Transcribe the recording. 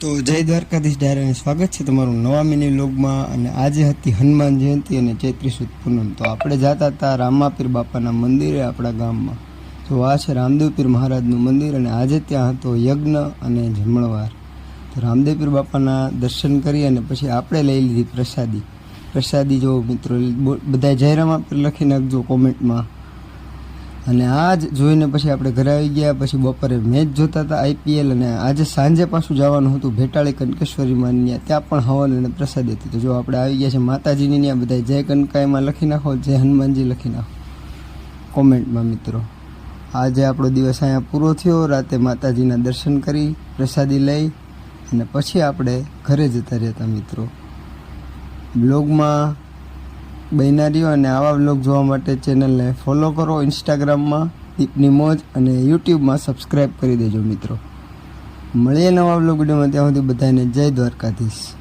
તો જય દ્વારકાધીશ ડાયરાને સ્વાગત છે તમારું નવા મિની લોગમાં અને આજે હતી હનુમાન જયંતિ અને ચૈત્રી સુદ પૂનમ. તો આપણે જતા હતા રામાપીર બાપાના મંદિરે આપણા ગામમાં. તો આ છે રામદેવપીર મહારાજનું મંદિર અને આજે ત્યાં હતો યજ્ઞ અને જમણવાર. તો રામદેવપીર બાપાના દર્શન કરી અને પછી આપણે લઈ લીધી પ્રસાદી. પ્રસાદી જો મિત્રો બધા જયરામ આપીર લખી નાખજો કોમેન્ટમાં. અને આ જ જોઈને પછી આપણે ઘરે આવી ગયા, પછી બપોરે મેચ જોતા હતા આઈપીએલ અને આજે સાંજે પાછું જવાનું હતું ભેટાળી કનકેશ્વરી માની ત્યાં પણ હવન અને પ્રસાદ હતી. તો જો આપણે આવી ગયા છે માતાજીની ત્યાં બધા જય કનકાઈમાં લખી નાખો, જય હનુમાનજી લખી નાખો. કોમેન્ટમાં મિત્રો. આજે આપણો દિવસ અહીંયા પૂરો થયો. રાતે માતાજીના દર્શન કરી, પ્રસાદી લઈ અને પછી આપણે ઘરે જતા રહેતા મિત્રો. બ્લોગમાં બન્યા અને આવા બ્લોગ જોવા માટે ચેનલને ફોલો કરો ઇન્સ્ટાગ્રામમાં દીપની મોજ અને યુટ્યુબમાં સબસ્ક્રાઈબ કરી દેજો મિત્રો. મળીએ નવા બ્લોગ વિડીયોમાં ત્યાં સુધી બધાને જય દ્વારકાધીશ.